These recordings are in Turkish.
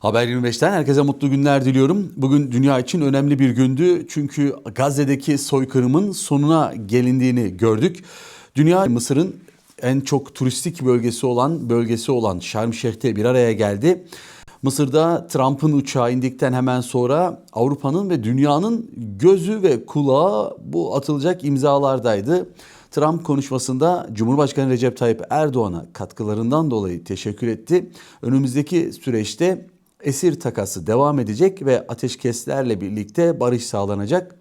Haber 25'ten herkese mutlu günler diliyorum. Bugün dünya için önemli bir gündü. Çünkü Gazze'deki soykırımın sonuna gelindiğini gördük. Dünya Mısır'ın en çok turistik bölgesi olan bölgesi olan Şarm Şeyh'te bir araya geldi. Mısır'da Trump'ın uçağı indikten hemen sonra Avrupa'nın ve dünyanın gözü ve kulağı bu atılacak imzalardaydı. Trump konuşmasında Cumhurbaşkanı Recep Tayyip Erdoğan'a katkılarından dolayı teşekkür etti. Önümüzdeki süreçte esir takası devam edecek ve ateşkeslerle birlikte barış sağlanacak.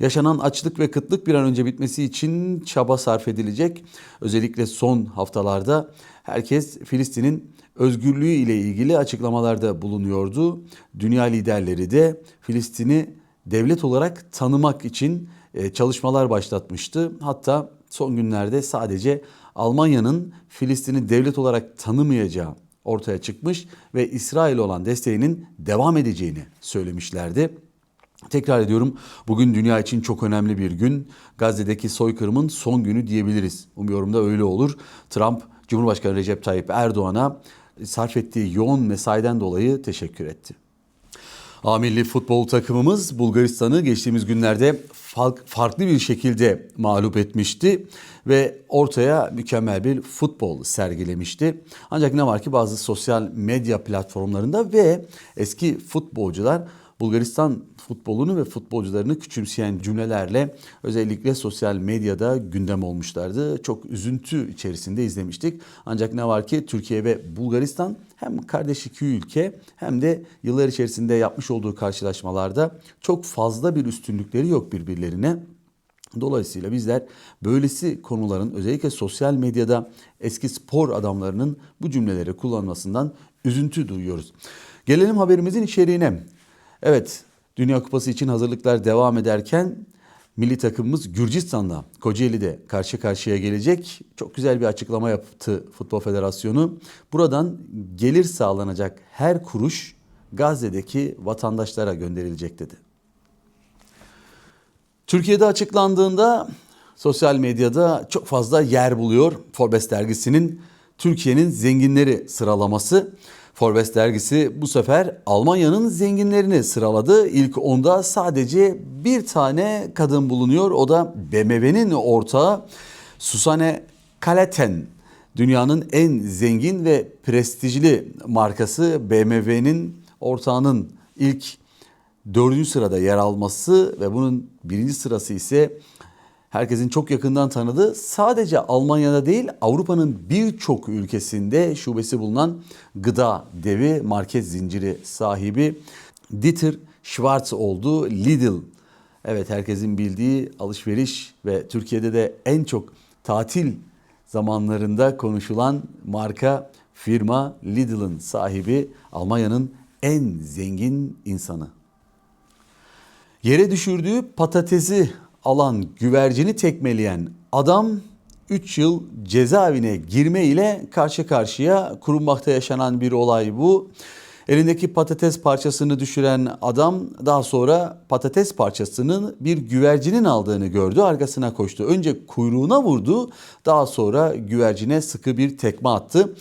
Yaşanan açlık ve kıtlık bir an önce bitmesi için çaba sarf edilecek. Özellikle son haftalarda herkes Filistin'in özgürlüğü ile ilgili açıklamalarda bulunuyordu. Dünya liderleri de Filistin'i devlet olarak tanımak için e, çalışmalar başlatmıştı. Hatta son günlerde sadece Almanya'nın Filistin'i devlet olarak tanımayacağı ortaya çıkmış ve İsrail olan desteğinin devam edeceğini söylemişlerdi. Tekrar ediyorum bugün dünya için çok önemli bir gün. Gazze'deki soykırımın son günü diyebiliriz. Umuyorum da öyle olur. Trump Cumhurbaşkanı Recep Tayyip Erdoğan'a sarf ettiği yoğun mesaiden dolayı teşekkür etti. A futbol takımımız Bulgaristan'ı geçtiğimiz günlerde farklı bir şekilde mağlup etmişti ve ortaya mükemmel bir futbol sergilemişti. Ancak ne var ki bazı sosyal medya platformlarında ve eski futbolcular Bulgaristan futbolunu ve futbolcularını küçümseyen cümlelerle özellikle sosyal medyada gündem olmuşlardı. Çok üzüntü içerisinde izlemiştik. Ancak ne var ki Türkiye ve Bulgaristan hem kardeş iki ülke hem de yıllar içerisinde yapmış olduğu karşılaşmalarda çok fazla bir üstünlükleri yok birbirlerine. Dolayısıyla bizler böylesi konuların özellikle sosyal medyada eski spor adamlarının bu cümleleri kullanmasından üzüntü duyuyoruz. Gelelim haberimizin içeriğine. Evet, Dünya Kupası için hazırlıklar devam ederken milli takımımız Gürcistan'la Kocaeli'de karşı karşıya gelecek. Çok güzel bir açıklama yaptı Futbol Federasyonu. Buradan gelir sağlanacak her kuruş Gazze'deki vatandaşlara gönderilecek dedi. Türkiye'de açıklandığında sosyal medyada çok fazla yer buluyor. Forbes dergisinin Türkiye'nin zenginleri sıralaması. Forbes dergisi bu sefer Almanya'nın zenginlerini sıraladı. İlk onda sadece bir tane kadın bulunuyor. O da BMW'nin ortağı Susanne Kaleten. Dünyanın en zengin ve prestijli markası BMW'nin ortağının ilk dördüncü sırada yer alması ve bunun birinci sırası ise herkesin çok yakından tanıdığı sadece Almanya'da değil Avrupa'nın birçok ülkesinde şubesi bulunan gıda devi market zinciri sahibi Dieter Schwarz oldu. Lidl evet herkesin bildiği alışveriş ve Türkiye'de de en çok tatil zamanlarında konuşulan marka firma Lidl'ın sahibi Almanya'nın en zengin insanı. Yere düşürdüğü patatesi alan güvercini tekmeleyen adam 3 yıl cezaevine girme ile karşı karşıya kurulmakta yaşanan bir olay bu. Elindeki patates parçasını düşüren adam daha sonra patates parçasının bir güvercinin aldığını gördü. Arkasına koştu. Önce kuyruğuna vurdu. Daha sonra güvercine sıkı bir tekme attı.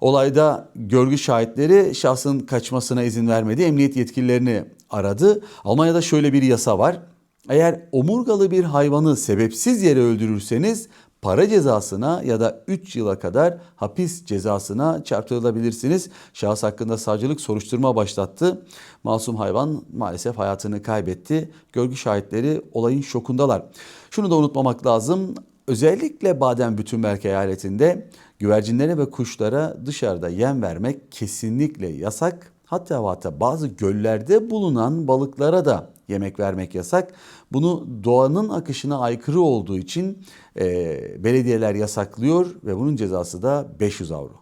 Olayda görgü şahitleri şahsın kaçmasına izin vermedi. Emniyet yetkililerini aradı. Almanya'da şöyle bir yasa var. Eğer omurgalı bir hayvanı sebepsiz yere öldürürseniz para cezasına ya da 3 yıla kadar hapis cezasına çarptırılabilirsiniz. Şahıs hakkında savcılık soruşturma başlattı. Masum hayvan maalesef hayatını kaybetti. Görgü şahitleri olayın şokundalar. Şunu da unutmamak lazım. Özellikle Baden-Württemberg eyaletinde güvercinlere ve kuşlara dışarıda yem vermek kesinlikle yasak. Hatta hatta bazı göllerde bulunan balıklara da yemek vermek yasak. Bunu doğanın akışına aykırı olduğu için e, belediyeler yasaklıyor ve bunun cezası da 500 avro.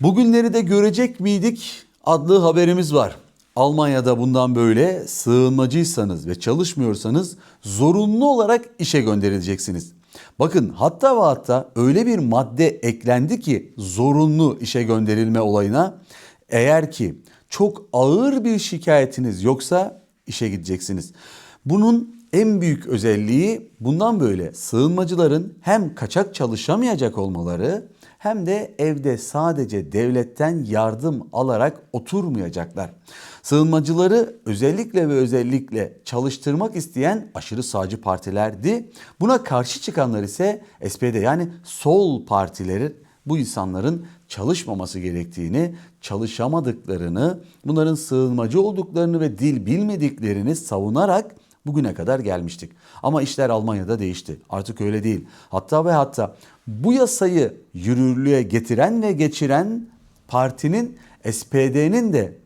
Bugünleri de görecek miydik adlı haberimiz var. Almanya'da bundan böyle sığınmacıysanız ve çalışmıyorsanız zorunlu olarak işe gönderileceksiniz. Bakın hatta ve hatta öyle bir madde eklendi ki zorunlu işe gönderilme olayına eğer ki çok ağır bir şikayetiniz yoksa işe gideceksiniz. Bunun en büyük özelliği bundan böyle sığınmacıların hem kaçak çalışamayacak olmaları hem de evde sadece devletten yardım alarak oturmayacaklar. Sığınmacıları özellikle ve özellikle çalıştırmak isteyen aşırı sağcı partilerdi. Buna karşı çıkanlar ise SPD yani sol partileri bu insanların çalışmaması gerektiğini, çalışamadıklarını, bunların sığınmacı olduklarını ve dil bilmediklerini savunarak bugüne kadar gelmiştik. Ama işler Almanya'da değişti. Artık öyle değil. Hatta ve hatta bu yasayı yürürlüğe getiren ve geçiren partinin SPD'nin de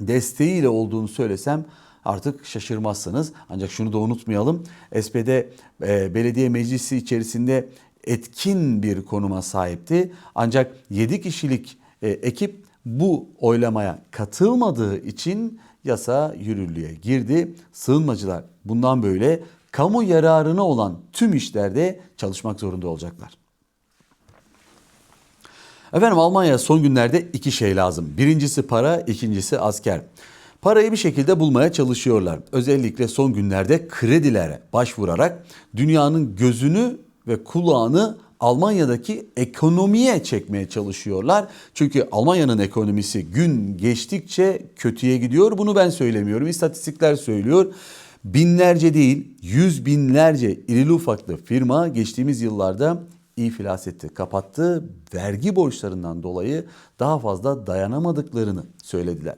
desteğiyle olduğunu söylesem artık şaşırmazsınız. Ancak şunu da unutmayalım. SPD e, belediye meclisi içerisinde etkin bir konuma sahipti. Ancak 7 kişilik e, ekip bu oylamaya katılmadığı için yasa yürürlüğe girdi. Sığınmacılar bundan böyle kamu yararına olan tüm işlerde çalışmak zorunda olacaklar. Efendim Almanya son günlerde iki şey lazım. Birincisi para, ikincisi asker. Parayı bir şekilde bulmaya çalışıyorlar. Özellikle son günlerde kredilere başvurarak dünyanın gözünü ve kulağını Almanya'daki ekonomiye çekmeye çalışıyorlar. Çünkü Almanya'nın ekonomisi gün geçtikçe kötüye gidiyor. Bunu ben söylemiyorum. İstatistikler söylüyor. Binlerce değil, yüz binlerce irili ufaklı firma geçtiğimiz yıllarda iflas etti, kapattı. Vergi borçlarından dolayı daha fazla dayanamadıklarını söylediler.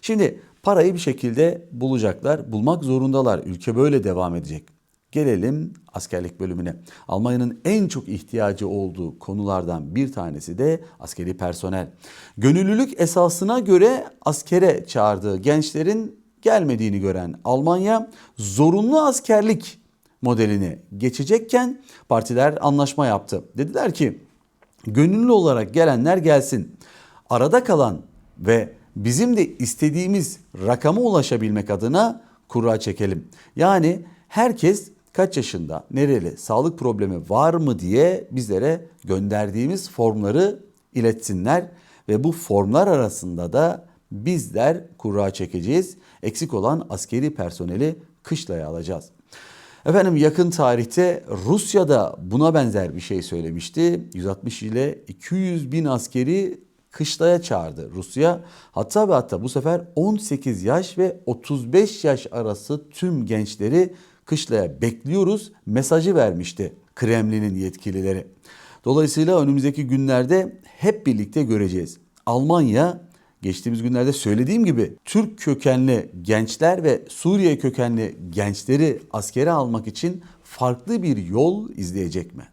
Şimdi parayı bir şekilde bulacaklar, bulmak zorundalar. Ülke böyle devam edecek. Gelelim askerlik bölümüne. Almanya'nın en çok ihtiyacı olduğu konulardan bir tanesi de askeri personel. Gönüllülük esasına göre askere çağırdığı gençlerin gelmediğini gören Almanya zorunlu askerlik modeline geçecekken partiler anlaşma yaptı. Dediler ki gönüllü olarak gelenler gelsin. Arada kalan ve bizim de istediğimiz rakama ulaşabilmek adına kura çekelim. Yani herkes kaç yaşında, nereli, sağlık problemi var mı diye bizlere gönderdiğimiz formları iletsinler ve bu formlar arasında da bizler kura çekeceğiz. Eksik olan askeri personeli kışlaya alacağız. Efendim yakın tarihte Rusya da buna benzer bir şey söylemişti. 160 ile 200 bin askeri kışlaya çağırdı Rusya. Hatta ve hatta bu sefer 18 yaş ve 35 yaş arası tüm gençleri kışlaya bekliyoruz mesajı vermişti Kremlin'in yetkilileri. Dolayısıyla önümüzdeki günlerde hep birlikte göreceğiz. Almanya geçtiğimiz günlerde söylediğim gibi Türk kökenli gençler ve Suriye kökenli gençleri askere almak için farklı bir yol izleyecek mi?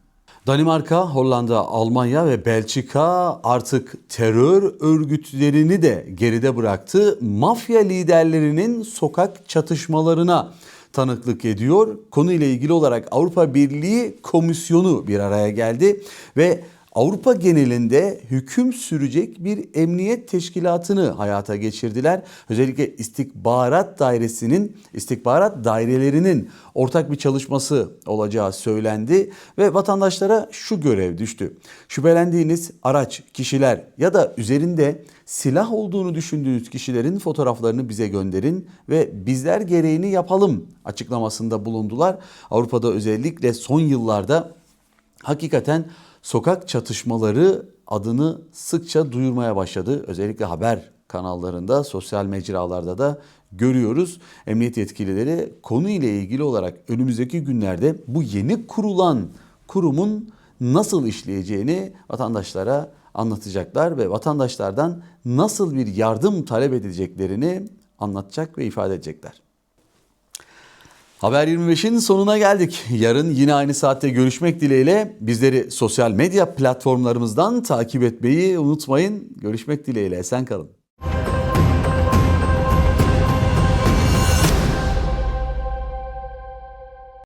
Danimarka, Hollanda, Almanya ve Belçika artık terör örgütlerini de geride bıraktı. Mafya liderlerinin sokak çatışmalarına tanıklık ediyor. Konuyla ilgili olarak Avrupa Birliği Komisyonu bir araya geldi ve Avrupa genelinde hüküm sürecek bir emniyet teşkilatını hayata geçirdiler. Özellikle istihbarat dairesinin, istihbarat dairelerinin ortak bir çalışması olacağı söylendi ve vatandaşlara şu görev düştü. Şüphelendiğiniz araç, kişiler ya da üzerinde silah olduğunu düşündüğünüz kişilerin fotoğraflarını bize gönderin ve bizler gereğini yapalım açıklamasında bulundular. Avrupa'da özellikle son yıllarda hakikaten sokak çatışmaları adını sıkça duyurmaya başladı. Özellikle haber kanallarında, sosyal mecralarda da görüyoruz. Emniyet yetkilileri konu ile ilgili olarak önümüzdeki günlerde bu yeni kurulan kurumun nasıl işleyeceğini vatandaşlara anlatacaklar ve vatandaşlardan nasıl bir yardım talep edeceklerini anlatacak ve ifade edecekler. Haber 25'in sonuna geldik. Yarın yine aynı saatte görüşmek dileğiyle bizleri sosyal medya platformlarımızdan takip etmeyi unutmayın. Görüşmek dileğiyle esen kalın.